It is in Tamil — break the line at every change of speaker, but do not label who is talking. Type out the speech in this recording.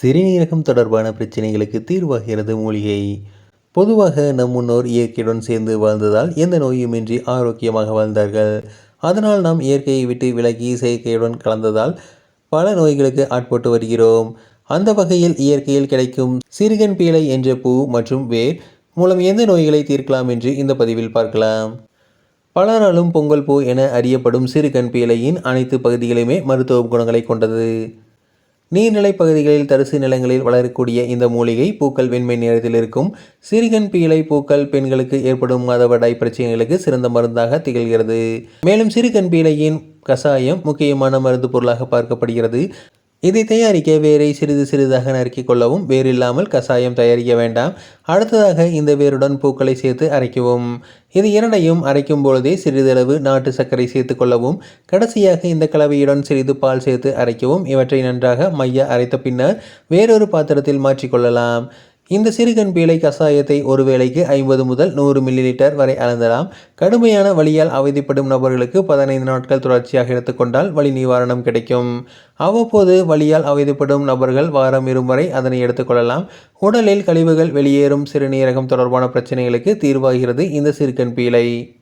சிறுநீரகம் தொடர்பான பிரச்சனைகளுக்கு தீர்வாகிறது மூலிகை. பொதுவாக நம் முன்னோர் இயற்கையுடன் சேர்ந்து வாழ்ந்ததால் எந்த நோயுமின்றி ஆரோக்கியமாக வாழ்ந்தார்கள். அதனால் நாம் இயற்கையை விட்டு விலகி செயற்கையுடன் கலந்ததால் பல நோய்களுக்கு ஆட்பட்டு வருகிறோம். அந்த வகையில் இயற்கையில் கிடைக்கும் சிறுகன் பீளை என்ற பூ மற்றும் வேர் மூலம் எந்த நோய்களை தீர்க்கலாம் என்று இந்த பதிவில் பார்க்கலாம். பலராலும் பொங்கல் பூ என அறியப்படும் சிறுகன் பீளையின் அனைத்து பகுதிகளுமே மருத்துவ குணங்களை கொண்டது. நீர்நிலை பகுதிகளில் தரிசு நிலங்களில் வளரக்கூடிய இந்த மூலிகை பூக்கள் வெண்மை நிறத்தில் இருக்கும். சிறுகன் பீளை பூக்கள் பெண்களுக்கு ஏற்படும் மாதவிடாய் பிரச்சனைகளுக்கு சிறந்த மருந்தாக திகழ்கிறது. மேலும் சிறுகன் பீளையின் கசாயம் முக்கியமான மருந்து பொருளாக பார்க்கப்படுகிறது. இதை தயாரிக்க வேரை சிறிது சிறிதாக நறுக்கிக் கொள்ளவும் வேறில்லாமல் கசாயம் தயாரிக்க வேண்டாம். அடுத்ததாக இந்த வேருடன் பூக்களை சேர்த்து அரைக்கவும். இது இரண்டையும் அரைக்கும் பொழுதே சிறிதளவு நாட்டு சர்க்கரை சேர்த்து கொள்ளவும். கடைசியாக இந்த கலவையுடன் சிறிது பால் சேர்த்து அரைக்கவும். இவற்றை நன்றாக மைய அரைத்த பின்னர் வேறொரு பாத்திரத்தில் மாற்றிக்கொள்ளலாம் இந்த சிறுகன் பீளை கஷாயத்தை ஒரு வேளைக்கு ஐம்பது முதல் நூறு மில்லி லிட்டர் வரை அளந்தலாம் கடுமையான வலியால் அவதிப்படும் நபர்களுக்கு பதினைந்து நாட்கள் தொடர்ச்சியாக எடுத்துக்கொண்டால் வலி நிவாரணம் கிடைக்கும். அவ்வப்போது வலியால் அவதிப்படும் நபர்கள் வாரம் இருமுறை அதனை எடுத்துக்கொள்ளலாம் உடலில் கழிவுகள் வெளியேறும் சிறுநீரகம் தொடர்பான பிரச்சனைகளுக்கு தீர்வாகிறது இந்த சிறுகன் பீளை